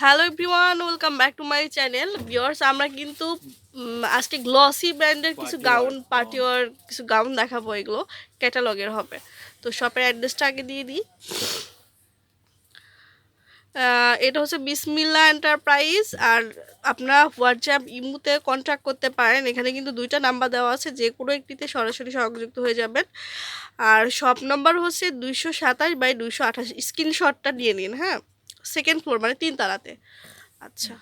Hello everyone welcome back to my channel. Viewers আমরা কিন্তু আজকে গ্লসি ব্র্যান্ডের কিছু গাউন wear, পার্টি ওয়ার কিছু গাউন দেখাবো এগুলো ক্যাটালগের হবে। তো শপের অ্যাড্রেসটা আগে দিয়ে দিই। এটা হচ্ছে বিসমিল্লা এন্টারপ্রাইজ আর আপনারা হোয়াটসঅ্যাপ ইমুতে কন্ট্যাক্ট করতে পারেন। এখানে কিন্তু দুইটা নাম্বার দেওয়া আছে যে কোনো একটিতে সরাসরি সংযুক্ত হয়ে যাবেন। আর শপ নাম্বার হচ্ছে দুইশো সাতাশ বাই দুইশো আঠাশ। স্ক্রিনশটটা নিয়ে নিন হ্যাঁ? সেকেন্ড ফ্লোর মানে তিন তালাতে আচ্ছা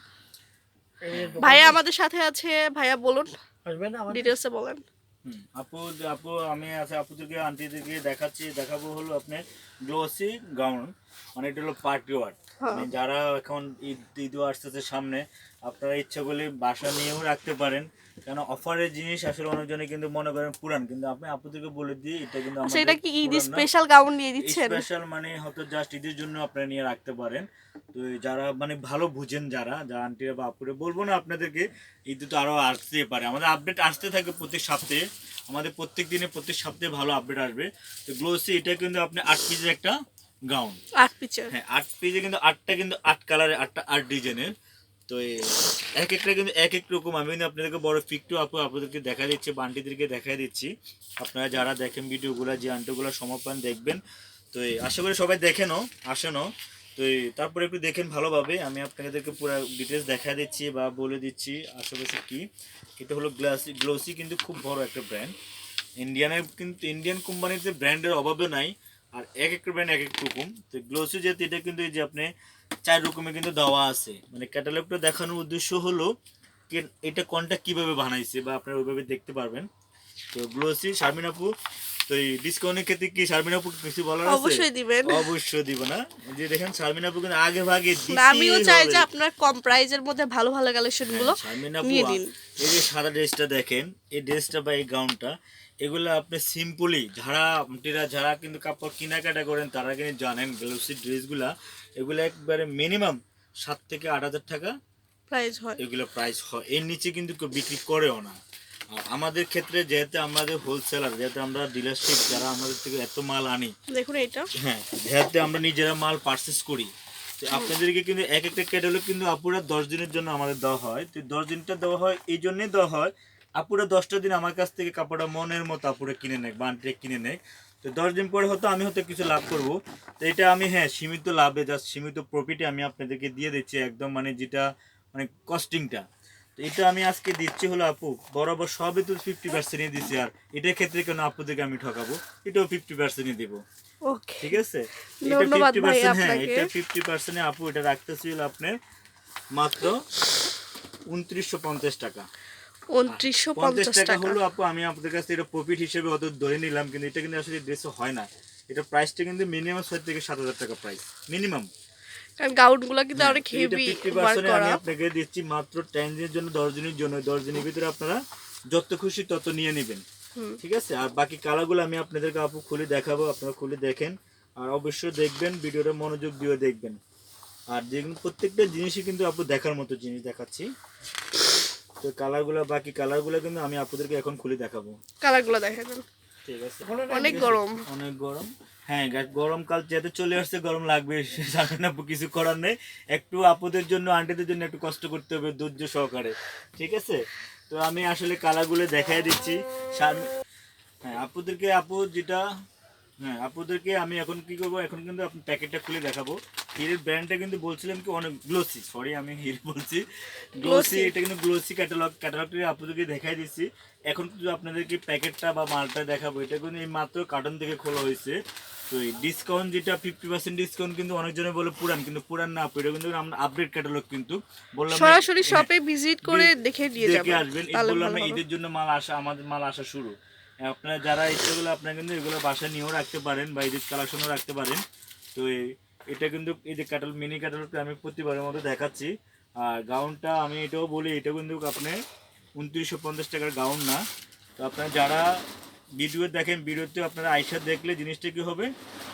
ভাইয়া আমাদের সাথে আছে। ভাইয়া বলুন। আসবেন ডিটেলসে বলেন। আপু আপু আমি আছে আপুদেরকে আন্টিদেরকে দেখাচ্ছি দেখাবো হলো আপনার গ্লোসি গাউন মানে এটা হলো পার্টি ওয়ার। মানে যারা এখন ঈদ ঈদ আসতেছে সামনে আপনারা ইচ্ছা করলে বাসা নিয়েও রাখতে পারেন। কেন অফারের জিনিস আসলে অনেকজনে কিন্তু মনে করেন পুরান। কিন্তু আপনি আপুদেরকে বলে দিই এটা কিন্তু আচ্ছা কি ঈদ স্পেশাল গাউন নিয়ে দিচ্ছেন? স্পেশাল মানে হয়তো জাস্ট ঈদের জন্য আপনারা নিয়ে রাখতে পারেন। তো যারা মানে ভালো বুঝেন যারা যারা আন্টিরা বা আপুরে বলব না আপনাদেরকে ঈদে তো আরও আসতে পারে। আমাদের আপডেট আসতে থাকে প্রত্যেক সপ্তাহে। আমাদের প্রত্যেক দিনে প্রত্যেক সপ্তাহে ভালো আপডেট আসবে। তো গ্লোসি এটা কিন্তু আপনি আট পিসের একটা গাউন। আট পিকচার। হ্যাঁ আট পিসে কিন্তু আটটা কিন্তু আট কালারের আটটা আট ডিজাইনের। তো এক একটা কিন্তু এক এক রকম। আমি কিন্তু আপনাদেরকে বড় ফিকটু আপু আপনাদেরকে দেখা দিচ্ছি বান্টিদেরকে দেখা দিচ্ছি। আপনারা যারা দেখেন ভিডিওগুলো যে আন্টিগুলো সমাপান দেখবেন তো এই আশা করি সবাই দেখেনও আসেনও তো এই তারপরে একটু দেখেন ভালোভাবে। আমি আপনাদেরকে পুরো ডিটেলস দেখা দিচ্ছি বা বলে দিচ্ছি আশেপাশে কি? এটা হলো গ্লাসি গ্লোসি কিন্তু খুব বড় একটা ব্র্যান্ড ইন্ডিয়ানের কিন্তু ইন্ডিয়ান কোম্পানির যে ব্র্যান্ডের অভাবে নাই। আর এক এক ব্র্যান্ড এক এক রকম। তো গ্লোসি যেহেতু এটা কিন্তু এই যে আপনি চার রকমের কিন্তু দেওয়া আছে। মানে ক্যাটালগটা দেখানোর উদ্দেশ্য হলো এটা কোনটা কীভাবে বানাইছে বা আপনারা ওইভাবে দেখতে পারবেন। তো গ্লোসি শারমিন আপু তো এই ডিসকাউন্টের ক্ষেত্রে কি শারমিন আপু কিছু বলার আছে? অবশ্যই দিবেন। অবশ্যই দিব না। যে দেখেন শারমিন আপু কিন্তু আগে ভাগে না, আমিও চাই যে আপনার কম প্রাইজের মধ্যে ভালো ভালো কালেকশনগুলো হ্যাঁ, আপু নিয়ে দিন এই যে সাদা ড্রেসটা দেখেন এই ড্রেসটা বা এই গাউনটা এগুলো আপনি সিম্পলি যারা আন্টিরা যারা কিন্তু কাপড় কেনাকাটা করেন তারা কিন্তু জানেন গ্লোসি ড্রেসগুলা এগুলো একবারে মিনিমাম সাত থেকে আট হাজার টাকা প্রাইস হয়। এগুলো প্রাইস হয়। এর নিচে কিন্তু কেউ বিক্রি করেও না। আর আমাদের ক্ষেত্রে যেহেতু আমাদের হোলসেলার যেহেতু আমরা ডিলারশিপ যারা আমাদের থেকে এত মাল আনি দেখুন এটা। হ্যাঁ যেহেতু আমরা নিজেরা মাল পারচেস করি তো আপনাদেরকে কিন্তু এক একটা ক্যাটালগ কিন্তু আপুরা দশ দিনের জন্য আমাদের দেওয়া হয়। তো দশ দিনটা দেওয়া হয় এই জন্যই দেওয়া হয় আপুরা দশটা দিন আমার কাছ থেকে কাপড়টা মনের মতো আপুরা কিনে নেয় বান্টে কিনে নেয় তো দশ দিন পরে হয়তো আমি হয়তো কিছু লাভ করব। তো এটা আমি হ্যাঁ সীমিত লাভে জাস্ট সীমিত প্রফিটে আমি আপনাদেরকে দিয়ে দিচ্ছি একদম মানে যেটা মানে কস্টিংটা তো এটা আমি আজকে দিচ্ছি হলো আপু বরাবর সবই তো ফিফটি পার্সেন্টই দিচ্ছি আর এটার ক্ষেত্রে কেন আপুদেরকে আমি ঠকাবো? এটাও ফিফটি পার্সেন্টই দেবো। ঠিক আছে? এটা ফিফটি পার্সেন্ট হ্যাঁ এটা ফিফটি পার্সেন্ট আপু এটা রাখতেছিল আপনার মাত্র উনত্রিশশো পঞ্চাশ টাকা। উনত্রিশশো পঞ্চাশ টাকা হলো আপু আমি আপনাদের কাছে এটা প্রফিট হিসেবে অত ধরে নিলাম কিন্তু এটা কিন্তু আসলে হয় না। এটা প্রাইসটা কিন্তু মিনিমাম ছয় থেকে সাত হাজার টাকা প্রাইস মিনিমাম কারণ গাউন কিন্তু অনেক হেভি ওয়ার্ক করা। আমি আপনাকে দিচ্ছি মাত্র জন্য দশ দিনের জন্য। দশ দিনের ভিতরে আপনারা যত খুশি তত নিয়ে নেবেন। ঠিক আছে? আর বাকি কালারগুলো আমি আপনাদেরকে আপু খুলে দেখাবো আপনারা খুলে দেখেন। আর অবশ্যই দেখবেন ভিডিওটা মনোযোগ দিয়ে দেখবেন। আর দেখুন প্রত্যেকটা জিনিসই কিন্তু আপু দেখার মতো জিনিস দেখাচ্ছি। তো কালারগুলো বাকি কালারগুলো কিন্তু আমি আপনাদেরকে এখন খুলে দেখাবো। কালারগুলো ঠিক আছে। অনেক গরম। অনেক গরম। হ্যাঁ গরমকাল যেহেতু চলে আসছে গরম লাগবে। জানেন কিছু করার নেই। একটু আপুদের জন্য আন্টিদের জন্য একটু কষ্ট করতে হবে ধৈর্য সহকারে। ঠিক আছে? তো আমি আসলে কালারগুলো দেখাই দিচ্ছি। হ্যাঁ আপুদেরকে আপু যেটা হ্যাঁ আপুদেরকে আমি এখন কি করব? এখন কিন্তু আপনি প্যাকেটটা খুলে দেখাবো। হিরের ব্র্যান্ডটা কিন্তু বলছিলাম কি অনেক গ্লোসি সরি আমি হির বলছি। গ্লোসি এটা কিন্তু গ্লোসি ক্যাটালগ ক্যাটালগটা আপুদেরকে দেখাই দিচ্ছি। এখন কিন্তু আপনাদেরকে প্যাকেটটা বা মালটা দেখাবো। এটা কিন্তু এই মাত্র কার্টন থেকে খোলা হয়েছে। তো এই ডিসকাউন্ট যেটা ফিফটি পার্সেন্ট ডিসকাউন্ট কিন্তু অনেকজনে বলে পুরান কিন্তু পুরান না এটা কিন্তু আমরা আপডেট ক্যাটালগ কিন্তু। বললাম সরাসরি শপে ভিজিট করে দেখে দিয়ে দেখে আসবেন। বললাম। ঈদের জন্য মাল আসা আমাদের মাল আসা শুরু। আপনারা যারা ইচ্ছেগুলো আপনারা কিন্তু এগুলো বাসায় নিয়েও রাখতে পারেন বা ঈদের কালেকশনও রাখতে পারেন। তো এটা কিন্তু এই যে ক্যাটাল মিনি ক্যাটালগটা আমি প্রতিবারের মতো দেখাচ্ছি। আর গাউনটা আমি এটাও বলি এটা কিন্তু আপনি উনত্রিশশো পঞ্চাশ টাকার গাউন না। তো আপনারা যারা ভিডিও দেখেন ভিডিওতে আপনারা আইসা দেখলে জিনিসটা কি হবে?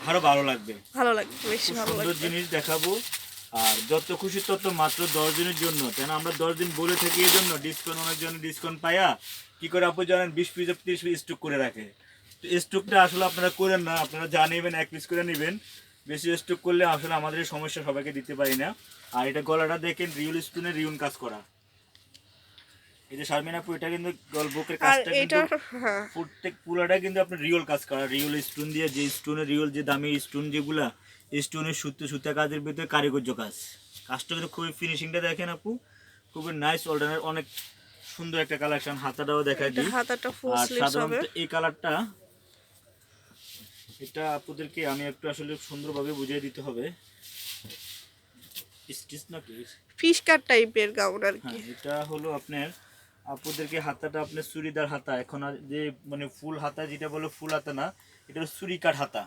আরও ভালো লাগবে। ভালো লাগবে বেশি ভালো সুন্দর জিনিস দেখাবো। আর যত খুশি তত মাত্র দশ দিনের জন্য। কেন আমরা দশ দিন বলে থাকি এই জন্য ডিসকাউন্ট অনেক জন্য ডিসকাউন্ট পাইয়া কি করে আপু জানেন বিশ পিস তিরিশ পিস স্টক করে রাখে। তো স্টকটা আসলে আপনারা করেন না আপনারা যা নেবেন এক পিস করে নেবেন। বেশি স্টক করলে আসলে আমাদের সমস্যা সবাইকে দিতে পারি না। আর এটা গলাটা দেখেন রিয়েল স্টোনের রিউন কাজ করা। এই যে শারমিন আপু এটা কিন্তু গল্পকের কাজটা কিন্তু হ্যাঁ। প্রত্যেক পুরোটা কিন্তু আপনার রিয়েল কাজ করা। রিয়েল স্টোন দিয়ে যে স্টোনের রিয়েল যে দামি স্টোন যেগুলা স্টোনের সুতো সুতা কাজের ভিতরে কারিগর্য কাজ। কাজটা কিন্তু খুবই ফিনিশিংটা দেখেন আপু। খুবই নাইস অল্টারনেট অনেক সুন্দর একটা কালেকশন হাতাটাও দেখা দিই। হাতাটা ফুল স্লিভস হবে। এই কালারটা এটা আপুদেরকে আমি একটু আসলে সুন্দরভাবে বুঝিয়ে দিতে হবে। স্টিচ নাকি ফিশ কাট টাইপের গাউন আর কি। হ্যাঁ এটা হলো আপনার আপুদেরকে হাতাটা আপনার চুড়িদার হাতা। এখন যে মানে ফুল হাতা যেটা বলে ফুল হাতা না এটা হলো চুরি কাঠ হাতা।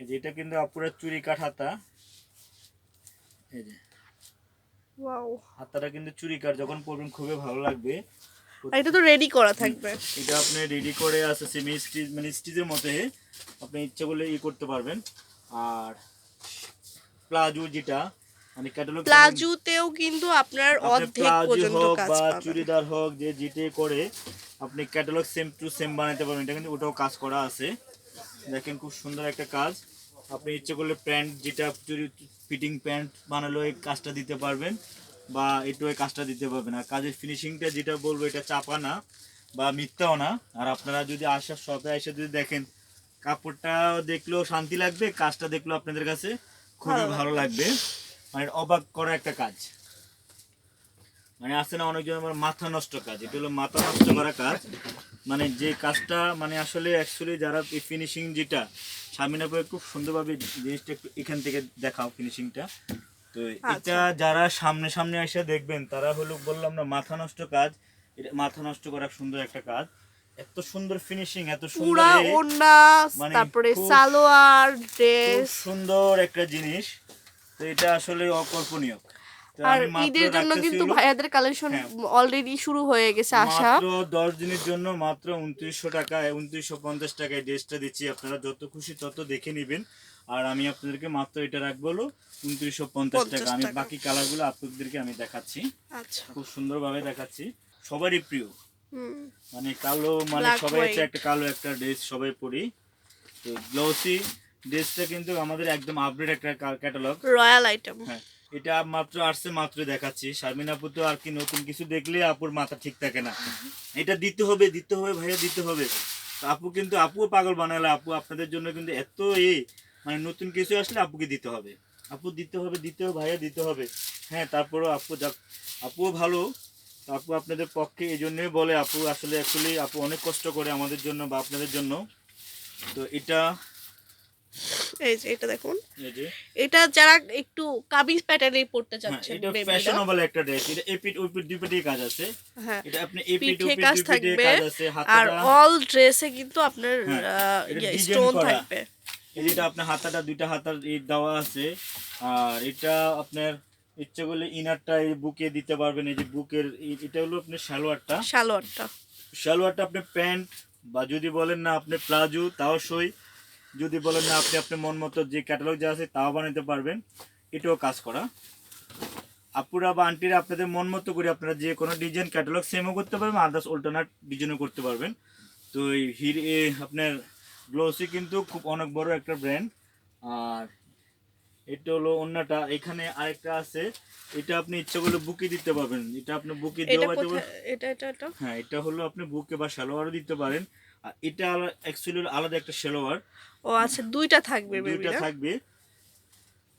এই যে এটা কিন্তু আপুরা চুরি কাঠ হাতা। এই যে। ওয়াও হাতাটা কিন্তু চুরি যখন পরবেন খুবই ভালো লাগবে। এটা তো রেডি করা থাকবে। এটা আপনি রেডি করে আছে সেমি স্টিচ মানে স্টিচের মধ্যে আপনি ইচ্ছে করলে ই করতে পারবেন। আর প্লাজো যেটা মানে ক্যাটালগ প্লাজোতেও কিন্তু আপনার অর্ধেক পর্যন্ত কাজ বা চুড়িদার হোক যে যেটে করে আপনি ক্যাটালগ সেম টু সেম বানাতে পারবেন। এটা কিন্তু ওটাও কাজ করা আছে। দেখেন খুব সুন্দর একটা কাজ। আপনি ইচ্ছে করলে প্যান্ট যেটা ফিটিং প্যান্ট বানালো এই কাজটা দিতে পারবেন বা একটু এই কাজটা দিতে পারবেন। আর কাজের ফিনিশিংটা যেটা বলব এটা চাপা না বা মিথ্যাও না। আর আপনারা যদি আসার শপে এসে যদি দেখেন কাপড়টা দেখলেও শান্তি লাগবে কাজটা দেখলেও আপনাদের কাছে খুবই ভালো ভালো লাগবে। মানে অবাক করা একটা কাজ। মানে আছে না অনেকজন আমার মাথা নষ্ট কাজ এটা হলো মাথা নষ্ট করা কাজ। মানে যে কাজটা মানে আসলে অ্যাকচুয়ালি যারা এই ফিনিশিং যেটা সামিনা করে খুব সুন্দরভাবে জিনিসটা একটু এখান থেকে দেখাও ফিনিশিংটা তো এটা যারা সামনে সামনে এসে দেখবেন তারা হলো বললাম না মাথা নষ্ট কাজ। এটা মাথা নষ্ট করা সুন্দর একটা কাজ। এত সুন্দর ফিনিশিং এত সুন্দর পুরা মানে তারপরে সালোয়ার ড্রেস। সুন্দর একটা জিনিস। তো এটা আসলে অকল্পনীয়। আর ঈদের জন্য কিন্তু ভাইয়াদের কালেকশন হ্যাঁ। অলরেডি শুরু হয়ে গেছে আসা মাত্র দশ দিনের জন্য মাত্র উনত্রিশশো টাকায় উনত্রিশশো পঞ্চাশ টাকায় ড্রেসটা দিচ্ছি। আপনারা যত খুশি তত দেখে নেবেন। আর আমি আপনাদেরকে মাত্র এটা রাখব হলো উনত্রিশশো পঞ্চাশ টাকা। আমি টাকা। বাকি কালারগুলো আপনাদেরকে আমি দেখাচ্ছি। আচ্ছা। খুব সুন্দরভাবে দেখাচ্ছি। সবারই প্রিয়। হুম। মানে কালো মানে সবাই হচ্ছে একটা কালো একটা ড্রেস সবাই পরি। তো গ্লসি ড্রেসটা কিন্তু আমাদের একদম আপডেট একটা ক্যাটালগ রয়্যাল আইটেম হ্যাঁ। এটা মাত্র আসছে মাত্র দেখাচ্ছি। শারমিন আপু তো আর কি নতুন কিছু দেখলে আপুর মাথা ঠিক থাকে না। এটা দিতে হবে দিতে হবে ভাইয়া, দিতে হবে। আপু কিন্তু, আপুও পাগল বানালে আপু আপনাদের জন্য কিন্তু এত এ মানে নতুন কিছু আসলে আপুকে দিতে হবে। আপু দিতে হবে দিতে হবে, ভাইয়া দিতে হবে। হ্যাঁ তারপরও আপু যা আপুও ভালো। আপু আপনাদের পক্ষে এই জন্যই বলে, আপু আসলে অ্যাকচুয়ালি আপু অনেক কষ্ট করে আমাদের জন্য বা আপনাদের জন্য। তো এটা এই যে এটা দেখুন। এটা যারা একটু কামিজ প্যাটার্নে পড়তে হ্যাঁ, চাচ্ছেন এটা ফ্যাশনেবল একটা ড্রেস এটা এপিট কাজ আছে। হ্যাঁ এটা আপনি এপিট কাজ থাকবে আর অল ড্রেসে কিন্তু আপনার হ্যাঁ, স্টোন থাকবে। এই যেটা আপনার হাতাটা দুইটা হাতার এই দেওয়া আছে। আর এটা আপনার ইচ্ছে করলে ইনারটা এই বুকে দিতে পারবেন। এই যে বুকের এটা হলো আপনার সালোয়ারটা। সালোয়ারটা। সালোয়ারটা আপনি প্যান্ট বা যদি বলেন না আপনি প্লাজো তাও সই। যদি বলেন না আপনি আপনার মন মতো যে ক্যাটালগ যা আছে তাও বানাতে পারবেন এটাও কাজ করা। আপুরা বা আন্টিরা আপনাদের মন মতো করে আপনারা যে কোনো ডিজাইন ক্যাটালগ সেমও করতে পারবেন আদার্স অল্টারনেট ডিজাইনও করতে পারবেন। তো এই হির আপনার গ্লোসি কিন্তু খুব অনেক বড় একটা ব্র্যান্ড আর এটা হলো অন্যটা এখানে আরেকটা আছে এটা আপনি ইচ্ছা করলে বুকে দিতে পারবেন। এটা আপনি বুকে দেওয়া এটা এটা এটা? হ্যাঁ এটা হলো আপনি বুকে বা সালোয়ারও দিতে পারেন। আর এটা অ্যাকচুয়ালি আলাদা একটা সালোয়ার ও আচ্ছা দুইটা থাকবে বেবি দুইটা থাকবে।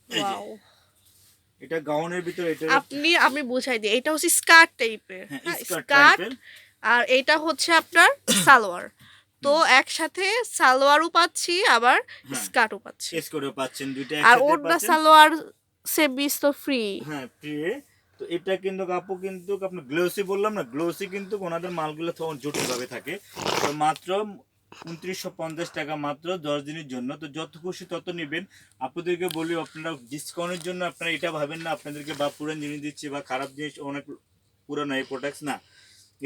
যে, এটা গাউনের ভিতরে এটা আপনি আমি বুঝাই দিই এটা হচ্ছে স্কার্ট টাইপের। হ্যাঁ হ্যাঁ স্কার্ট আর এটা হচ্ছে আপনার সালোয়ার। তো একসাথে সালোয়ারও পাচ্ছি আবার হ্যাঁ। স্কার্টও পাচ্ছি। করে পাচ্ছেন দুইটা আর একসাথে ওড়না পাচ্ছেন। সালোয়ার সে বিস তো ফ্রি হ্যাঁ প্রিয়ে তো এটা কিন্তু আপু কিন্তু আপনার গ্লোসি বললাম না গ্লোসি কিন্তু ওনাদের মালগুলো তখন জটিল ভাবে থাকে। তো মাত্র উনত্রিশশো পঞ্চাশ টাকা মাত্র দশ দিনের জন্য। তো যত খুশি তত নেবেন। আপনাদেরকে বলি, আপনারা ডিসকাউন্টের জন্য আপনারা এটা ভাবেন না, আপনাদেরকে বা পুরান জিনিস দিচ্ছে বা খারাপ জিনিস অনেক পুরানো এই প্রোডাক্টস না।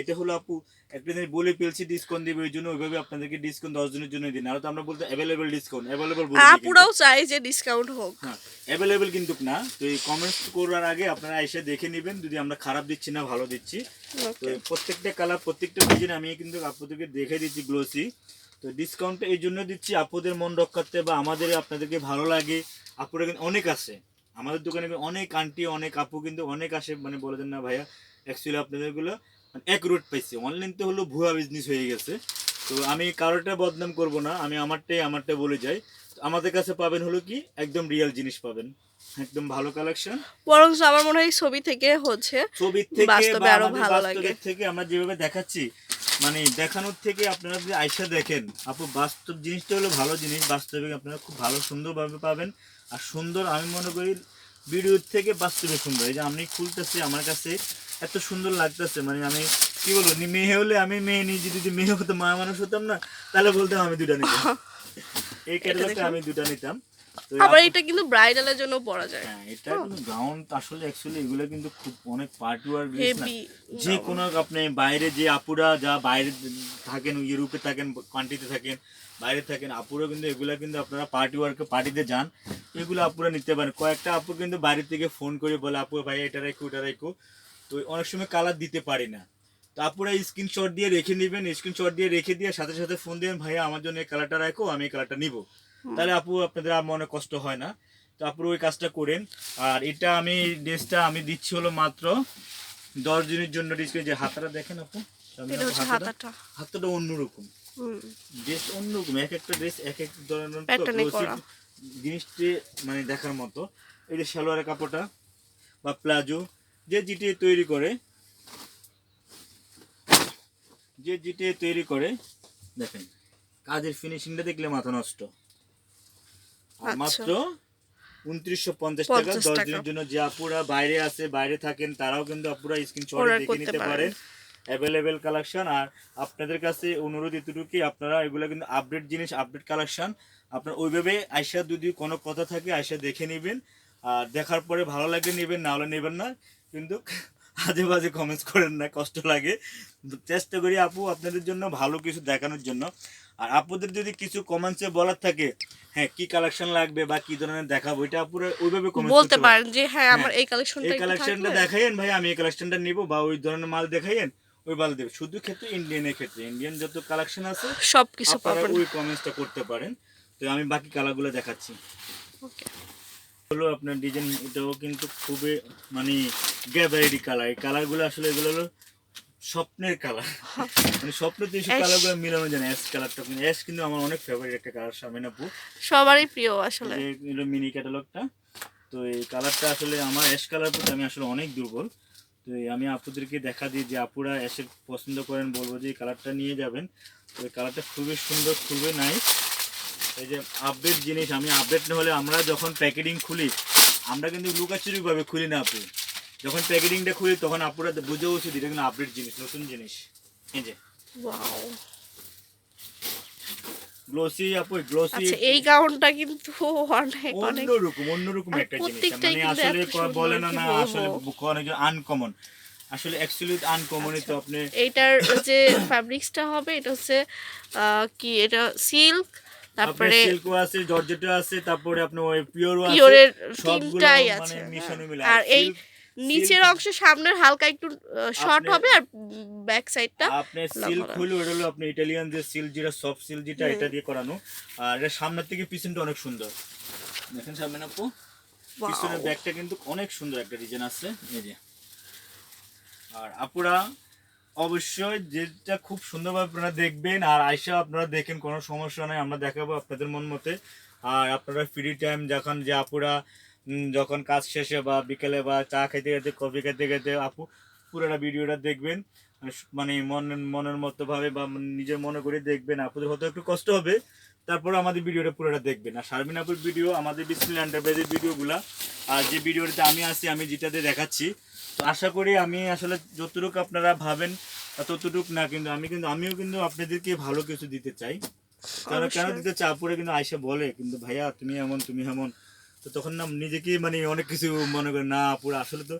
এটা হলো আপু একটা জিনিস বলে ফেলছি ডিসকাউন্ট দিবে ওই জন্য ওইভাবে আপনাদেরকে ডিসকাউন্ট দশ দিনের জন্য দিন। আর তো আমরা বলতে অ্যাভেলেবেল ডিসকাউন্ট অ্যাভেলেবেল বলি আপুরাও চাই যে ডিসকাউন্ট হোক। হ্যাঁ অ্যাভেলেবেল কিন্তু না। তো এই কমেন্টস করার আগে আপনারা এসে দেখে নেবেন যদি আমরা খারাপ দিচ্ছি না ভালো দিচ্ছি। তো প্রত্যেকটা কালার প্রত্যেকটা ডিজাইন আমি কিন্তু আপনাদেরকে দেখে দিচ্ছি গ্লোসি তো ডিসকাউন্ট এই জন্য দিচ্ছি আপুদের মন রক্ষার্থে বা আমাদের আপনাদেরকে ভালো লাগে। আপুরা কিন্তু অনেক আছে। আমাদের দোকানে অনেক আন্টি অনেক আপু কিন্তু অনেক আসে মানে বলে দেন না ভাইয়া অ্যাকচুয়ালি আপনাদেরগুলো মানে এক রুট পাইছি। অনলাইন তো হলো ভুয়া বিজনেস হয়ে গেছে। তো আমি কারোটা বদনাম করব না আমি আমারটাই আমারটা বলে যাই। আমাদের কাছে পাবেন হলো কি একদম রিয়েল জিনিস পাবেন। একদম ভালো কালেকশন বরং আমার মনে হয় ছবি থেকে হচ্ছে ছবির থেকে বাস্তবে আরও ভালো লাগে। থেকে আমরা যেভাবে দেখাচ্ছি মানে দেখানোর থেকে আপনারা যদি আইসা দেখেন আপু বাস্তব জিনিসটা হলো ভালো জিনিস বাস্তবে আপনারা খুব ভালো সুন্দরভাবে পাবেন। আর সুন্দর আমি মনে করি ভিডিওর থেকে বাস্তবে সুন্দর। এই যে আমি খুলতেছি আমার কাছে এত সুন্দর লাগতেছে মানে আমি কি বলব মেয়ে হলে আমি মেয়ে নিজে যদি মেয়ে হতো মা মানুষ হতাম না তাহলে বলতাম আমি দুটা নিতাম। এই ক্যাটালগটা আমি দুটা নিতাম। আবার এটা কিন্তু ব্রাইডালের জন্য পরা যায়। হ্যাঁ এটা কিন্তু গাউন আসলে অ্যাকচুয়ালি এগুলো কিন্তু খুব অনেক পার্টি ওয়ার না। যে কোনো আপনি বাইরে যে আপুরা যা বাইরে থাকেন ইউরোপে থাকেন কান্ট্রিতে থাকেন বাইরে থাকেন আপুরা কিন্তু এগুলা কিন্তু আপনারা পার্টি ওয়ার্কে পার্টিতে যান এগুলো আপুরা নিতে পারেন। কয়েকটা আপু কিন্তু বাইরে থেকে ফোন করে বলে আপু ভাই এটা রাখো ওটা রাখো তো অনেক সময় কালার দিতে পারি না। তো আপুরা স্ক্রিনশট দিয়ে রেখে নেবেন স্ক্রিনশট দিয়ে রেখে দিয়ে সাথে সাথে ফোন দিবেন ভাইয়া আমার জন্য এই কালারটা রাখো আমি এই কালারটা নিব। তাহলে আপু আপনাদের আর মনে কষ্ট হয় না। তো আপুরা ওই কাজটা করেন। আর এটা আমি ড্রেসটা আমি দিচ্ছি হলো মাত্র দশ দিনের জন্য ডিসকাউন্ট যে হাতাটা দেখেন আপু হাতটা আপু অন্যরকম। ড্রেস অন্যরকম এক একটা ড্রেস এক এক ধরনের। জিনিসটি মানে দেখার মতো। এই যে সালোয়ারের কাপড়টা বা প্লাজো যে জিটে তৈরি করে যে জিটে তৈরি করে দেখেন কাজের ফিনিশিংটা দেখলে মাথা নষ্ট। আর আচ্ছা। মাত্র উনত্রিশশো পঞ্চাশ টাকা দশ দিনের জন্য যে আপুরা বাইরে আছে বাইরে থাকেন তারাও কিন্তু আপুরা স্ক্রিনশট দেখে নিতে পারেন। অ্যাভেলেবেল কালেকশন আর আপনাদের কাছে অনুরোধ এতটুকুই আপনারা এগুলো কিন্তু আপডেট জিনিস আপডেট কালেকশন আপনার ওইভাবে আইসা যদি কোনো কথা থাকে আইসা দেখে নেবেন। আর দেখার পরে ভালো লাগলে নেবেন না হলে নেবেন না। কিন্তু আজে বাজে কমেন্টস করেন না কষ্ট লাগে। চেষ্টা করি আপু আপনাদের জন্য ভালো কিছু দেখানোর জন্য। আর আপুদের যদি কিছু কমেন্টসে বলার থাকে হ্যাঁ কি কালেকশন লাগবে বা কি ধরনের দেখাবো এটা আপুরা ওইভাবে কমেন্ট বলতে পারেন যে হ্যাঁ আমার এই কালেকশনটা এই কালেকশনটা দেখাইয়েন ভাই আমি এই কালেকশনটা নিব বা ওই ধরনের মাল দেখাইয়েন ওই মাল দেব। শুধু ক্ষেত্রে ইন্ডিয়ানের ক্ষেত্রে ইন্ডিয়ান যত কালেকশন আছে সবকিছু আপনারা পাবেন। ওই কমেন্টসটা করতে পারেন। তো আমি বাকি কালারগুলো দেখাচ্ছি। ওকে হলো আপনার ডিজাইন এটাও কিন্তু খুবই মানে গ্যাভারিটি কালার এই কালারগুলো আসলে এগুলো হলো স্বপ্নের কালার মানে স্বপ্ন তো এইসব Ash। কালারগুলো মিলানো যায় অ্যাশ কালারটা কিন্তু অ্যাশ কিন্তু আমার অনেক ফেভারিট একটা কালার শামিন আপু সবারই প্রিয় আসলে। এগুলো মিনি ক্যাটালগটা তো এই কালারটা আসলে আমার অ্যাশ কালার প্রতি আমি আসলে অনেক দুর্বল। তো এই আমি আপুদেরকে দেখা দিই যে আপুরা অ্যাশে পছন্দ করেন বলব যে এই কালারটা নিয়ে যাবেন। তো এই কালারটা খুবই সুন্দর খুবই নাইস এই যে আপডেট জিনিস আমি আপডেট না হলে আমরা যখন প্যাকেটিং খুলি আমরা কিন্তু লুকাচুরি ভাবে খুলি না আপু। যখন প্যাকেটিংটা খুলি তখন আপুরা বুঝে উচিত এটা কিন্তু আপডেট জিনিস নতুন জিনিস। এই যে। গ্লোসি আপু গ্লোসি আচ্ছা এই গাউনটা কিন্তু অনেক অনেক। অন্যরকম অন্যরকম একটা জিনিস। মানে আসলে বলে না না আসলে অনেক আনকমন আসলে অ্যাকচুয়ালি আনকমনই তো আপনি এইটার যে ফ্যাব্রিক্সটা হবে এটা হচ্ছে কি এটা সিল্ক তারপরে সিল্কও আছে জর্জেটও আছে তারপরে আপনার ওই পিওরও আছে পিওরের তিনটাই মানে আছে হ্যাঁ। আর এই নিচের অংশ সামনের হালকা একটু শর্ট হবে আর ব্যাক সাইডটা লম্বা সিল্ক। হলো ওটা হলো আপনি ইটালিয়ান যে সিল্ক যেটা সফট সিল্ক যেটা এটা দিয়ে করানো। আর এটা সামনের থেকে পিছনটা অনেক সুন্দর। দেখেন সামনে আপু। পিছনের ব্যাগটা কিন্তু অনেক সুন্দর একটা ডিজাইন আছে। এই যে। আর আপুরা অবশ্যই যেটা খুব সুন্দরভাবে আপনারা দেখবেন, আর আইসা আপনারা দেখেন কোনো সমস্যা নাই, আমরা দেখাবো আপনাদের মন মতে। আর আপনারা ফ্রি টাইম যখন যে আপুরা যখন কাজ শেষে বা বিকেলে বা চা খেতে খেতে কফি খেতে খেতে আপু পুরোটা ভিডিওটা দেখবেন মানে মনের মনের মতোভাবে বা নিজের মনে করে দেখবেন, আপুদের হয়তো একটু কষ্ট হবে। তারপর আমাদের ভিডিওটা পুরোটা দেখবেন। আর শারমিন আপুর ভিডিও আমাদের বিসমিল এন্টারপ্রাইজের ভিডিওগুলা আর যে ভিডিওটাতে আমি আছি আমি যেটাতে দেখাচ্ছি তো আশা করি আমি আসলে যতটুকু আপনারা ভাবেন ততটুকু না কিন্তু আমি কিন্তু আমিও কিন্তু আপনাদেরকে ভালো কিছু দিতে চাই। কেন কেন দিতে চাই আপুরে কিন্তু আইসা বলে কিন্তু ভাইয়া তুমি এমন তুমি এমন। তো তখন না নিজেকেই মানে অনেক কিছু মনে করে না আপুরা আসলে তো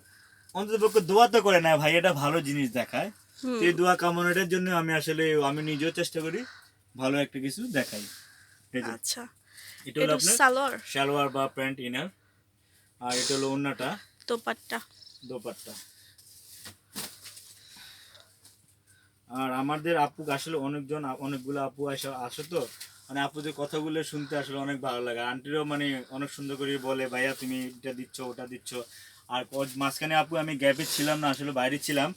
অন্তত পক্ষে দোয়া তো করে না ভাই এটা ভালো জিনিস দেখায়। এই দোয়া কামনাটার জন্য আমি আসলে আমি নিজেও চেষ্টা করি ভালো একটা কিছু দেখাই। আচ্ছা। এটা হলো আপনার সালোয়ার। সালোয়ার বা প্যান্ট ইনার। আর এটা হলো দোপাট্টা। দোপাট্টা। আর আমাদের আপু আসলে অনেকজন অনেকগুলো আপু আসে আসে তো। মানে আপুদের কথাগুলো শুনতে আসলে অনেক ভালো লাগে। আন্টিরও মানে অনেক সুন্দর করে বলে ভাইয়া তুমি এটা দিচ্ছ ওটা দিচ্ছ। আর মাঝখানে আপু আমি গ্যাপে ছিলাম না আসলে বাইরে ছিলাম।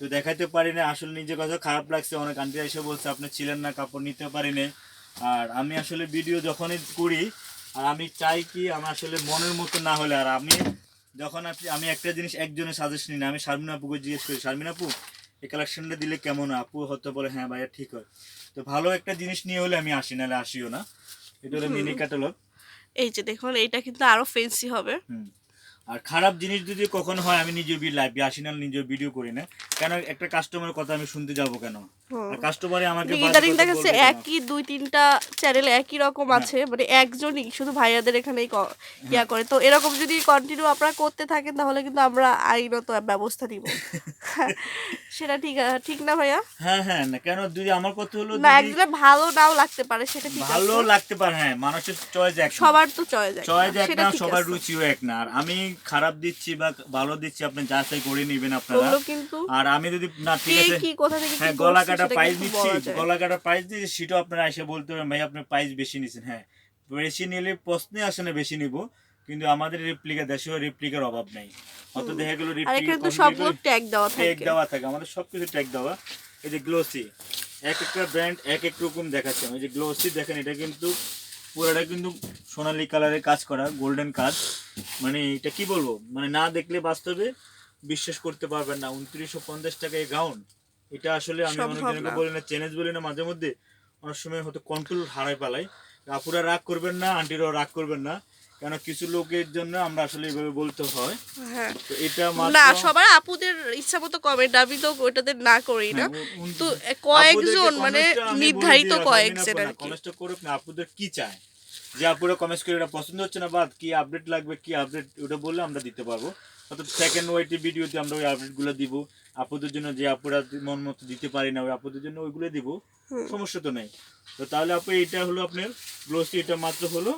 তো দেখাতে পারি না আসলে নিজের কথা খারাপ লাগছে। অনেক আন্টি এসে বলছে আপনি ছিলেন না কাপড় নিতে পারি না আর আমি আসলে ভিডিও যখনই করি আর আমি চাই কি আমার আসলে মনের মতো না হলে আর আমি যখন আপনি আমি একটা জিনিস একজনের সাজেশন নিই না আমি শারমিন আপুকে জিজ্ঞেস করি শারমিন আপু এই কালেকশনটা দিলে কেমন আপু হয়তো বলে হ্যাঁ ভাইয়া ঠিক হয়। তো ভালো একটা জিনিস নিয়ে হলে আমি আসি নাহলে আসিও না। এটা হলো মিনি ক্যাটালগ এই যে দেখুন এটা কিন্তু আরও ফেন্সি হবে। আর খারাপ জিনিস যদি কখনো হয় আমি নিজে লাইভে আসি না নিজে ভিডিও করি না। কেন একটা কাস্টমারের কথা আমি শুনতে যাব কেন? কাস্টমারে আমাকে ইদানিং দেখা যাচ্ছে একই দুই তিনটা চ্যানেলে একই রকম হ্যাঁ। আছে মানে একজনই শুধু ভাইয়াদের এখানেই ইয়া করে। তো এরকম যদি কন্টিনিউ আপনারা করতে থাকেন তাহলে কিন্তু আমরা আইনত ব্যবস্থা নিব। সেটা ঠিক ঠিক না ভাইয়া? হ্যাঁ হ্যাঁ না কেন যদি আমার কথা হলো না একজনের ভালো নাও লাগতে পারে সেটা ঠিক ভালো লাগতে পারে হ্যাঁ মানুষের চয়েস এক সবার তো চয়েস এক চয়েস এক না সবার রুচিও এক না। আর আমি খারাপ দিচ্ছি বা ভালো দিচ্ছি আপনি যাচাই করে নেবেন আপনারা। কিন্তু আর আমি যদি না ঠিক আছে। কি কোথা থেকে হ্যাঁ গলা কাটা প্রাইস কিন্তু দিচ্ছি গলা কাটা প্রাইস দিচ্ছি সেটাও আপনারা এসে বলতে পারেন ভাই আপনার প্রাইস বেশি নিচ্ছেন হ্যাঁ বেশি নিলে প্রশ্নে আসে না বেশি নিব। কিন্তু আমাদের রেপ্লিকা দেশেও রেপ্লিকার অভাব নাই। অত দেখা গেল আর এখানে তো সবগুলো ট্যাগ দেওয়া ট্যাগ থাকে। দেওয়া থাকে আমাদের সবকিছু ট্যাগ দেওয়া। এই যে গ্লোসি এক একটা ব্র্যান্ড এক এক রকম দেখাচ্ছে। এই যে গ্লোসি দেখেন এটা কিন্তু পুরোটা কিন্তু সোনালী কালারের কাজ করা গোল্ডেন কাজ। মানে এটা কি বলব? মানে না দেখলে বাস্তবে বিশ্বাস করতে পারবেন না। উনত্রিশশো পঞ্চাশ টাকায় গাউন এটা আসলে আমি অনেকজনকে বলি না চ্যালেঞ্জ বলি না মাঝে মধ্যে অনেক সময় হয়তো কন্ট্রোল হারাই পালাই। আপুরা রাগ করবেন না আন্টিরাও রাগ করবেন না কেন কিছু লোকের জন্য আমরা আসলে এইভাবে বলতে হয়। হ্যাঁ। তো এটা না সবার আপুদের ইচ্ছা মতো কমেন্ট আমি তো ওটাতে না করি না। হ্যাঁ, তো কয়েকজন মানে নির্ধারিত কয়েকজন আর কি। আপুদের কি চায়। যে আপুরা কমেন্ট করে এটা পছন্দ হচ্ছে না বাদ কি আপডেট লাগবে কি আপডেট ওটা বললে আমরা দিতে পারব। অর্থাৎ সেকেন্ড ওয়াইটি ভিডিওতে আমরা ওই আপডেটগুলো দিব। আপুদের জন্য যে আপুরা মন মতো দিতে পারি না ওই আপুদের জন্য ওইগুলো দিব। সমস্যা তো নেই। তো তাহলে আপু এটা হলো আপনার গ্লোসটি এটা মাত্র হলো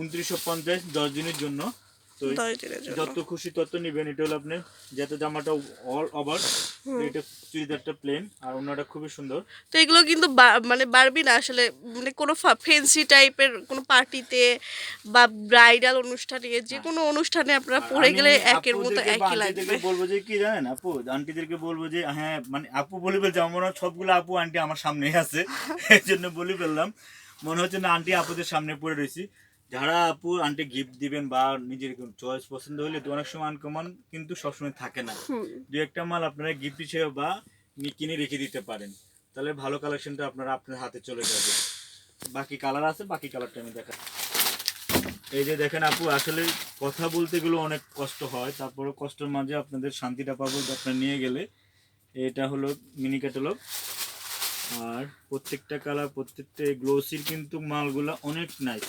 উনত্রিশশো পঞ্চাশ দশ দিনের জন্য। তো যত খুশি তত নিবেন এটা হলো আপনার যাতে জামাটা অল ওভার এটা চুড়িদারটা প্লেন আর খুবই সুন্দর। তো এগুলো কিন্তু মানে বারবি না আসলে মানে কোনো ফেন্সি টাইপের কোনো পার্টিতে বা ব্রাইডাল অনুষ্ঠানে যে কোনো অনুষ্ঠানে আপনারা পরে গেলে একের মতো একই লাগবে। বলব যে কি জানেন আপু? আন্টিদেরকে বলব যে হ্যাঁ মানে আপু বলে ফেলছে আমার সবগুলো আপু আন্টি আমার সামনেই আছে। এই জন্য বলে ফেললাম। মনে হচ্ছে না আন্টি আপুদের সামনে পড়ে রয়েছি। যারা আপু আন্টি গিফট দিবেন বা নিজের চয়েস পছন্দ হলে তো অনেক সময় আনকমন কিন্তু সবসময় থাকে না। দু একটা মাল আপনারা গিফট হিসেবে বা কিনে রেখে দিতে পারেন। তাহলে ভালো কালেকশনটা আপনারা আপনার হাতে চলে যাবে। বাকি কালার আছে বাকি কালারটা আমি দেখা এই যে দেখেন আপু আসলে কথা বলতে গেলে অনেক কষ্ট হয়। তারপরে কষ্টের মাঝে আপনাদের শান্তিটা পাবো আপনারা নিয়ে গেলে। এটা হলো মিনি ক্যাটালগ আর প্রত্যেকটা কালার প্রত্যেকটা গ্লোসির কিন্তু মালগুলা অনেক নাইস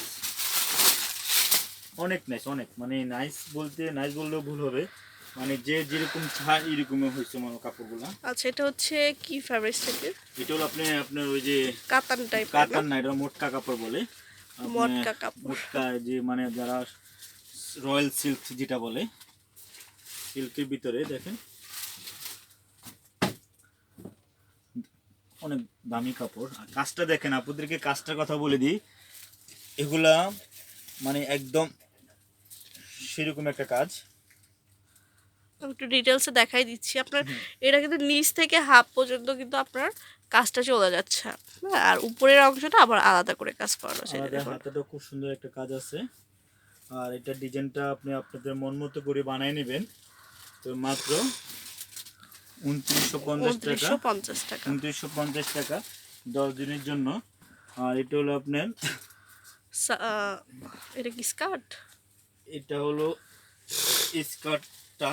অনেক নাইস অনেক। মানে নাইস বলতে নাইস বললেও ভুল হবে। মানে যে যেরকম চায় এরকমই হয়েছে মানে কাপড়গুলা। আচ্ছা এটা হচ্ছে কি ফ্যাব্রিক্স থেকে? এটা হলো আপনি আপনার ওই যে কাতান টাইপ কাতান না এটা মোটকা কাপড় বলে। মটকা কাপড়। মোটকা যে মানে যারা রয়্যাল সিল্ক যেটা বলে সিল্কের ভিতরে দেখেন। অনেক দামি কাপড়। আর কাজটা দেখেন আপনাদেরকে কাজটার কথা বলে দিই। এগুলা মানে একদম সেরকম একটা কাজ। একটু ডিটেলসে দেখাই দিচ্ছি আপনার। এটা কিন্তু নিচ থেকে হাফ পর্যন্ত কিন্তু আপনার কাজটা চলে যাচ্ছে। হ্যাঁ, আর উপরের অংশটা আবার আলাদা করে কাজ করানো আছে হাতেটা খুব সুন্দর একটা কাজ আছে। আর এটা ডিজাইনটা আপনি আপনাদের মন মতো করে বানিয়ে নেবেন। তো মাত্র উনত্রিশশো পঞ্চাশ টাকা। পঞ্চাশ টাকা। উনত্রিশশো পঞ্চাশ টাকা দশ দিনের জন্য। আর এটা হলো আপনার এটা কি স্কার্ট? এটা হলো স্কার্টটা।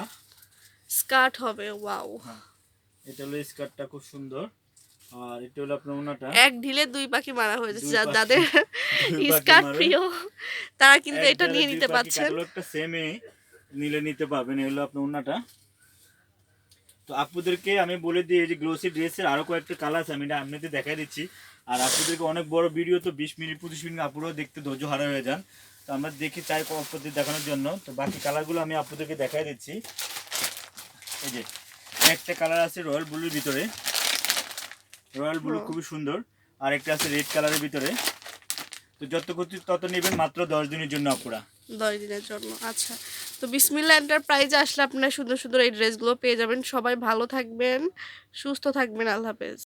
স্কার্ট হবে ওয়াও। এটা হলো স্কার্টটা খুব সুন্দর। আর এটা হলো আপনার ওনাটা। এক ঢিলে দুই পাখি মারা হয়েছে যাদের স্কার্ট প্রিয় তারা কিন্তু এটা নিয়ে নিতে পারছেন। ক্যাটালগটা সেমে নিলে নিতে পারবেন এই হলো আপনার ওনাটা। তো আপুদেরকে আমি বলে দিই এই যে গ্লোসি ড্রেসের আরও কয়েকটা কালার আছে আমি এটা এমনিতে দেখাই দিচ্ছি। আর আপুদেরকে অনেক বড় ভিডিও তো বিশ মিনিট পঁচিশ মিনিট আপুরাও দেখতে ধৈর্য হারা হয়ে যান। তো আমরা দেখি চাই আপুদের দেখানোর জন্য। তো বাকি কালারগুলো আমি আপুদেরকে দেখাই দিচ্ছি। এই যে একটা কালার আছে রয়্যাল ব্লুর ভিতরে। Royal blue. খুবই সুন্দর। আর একটা আছে রেড কালারের ভিতরে। তো যত করছি তত নেবেন মাত্র দশ দিনের জন্য আপুরা। দশ দিনের জন্য আচ্ছা। তো বিসমিল্লা এন্টারপ্রাইজে আসলে আপনারা সুন্দর সুন্দর এই ড্রেসগুলো পেয়ে যাবেন। সবাই ভালো থাকবেন সুস্থ থাকবেন। আল্লাহ হাফেজ।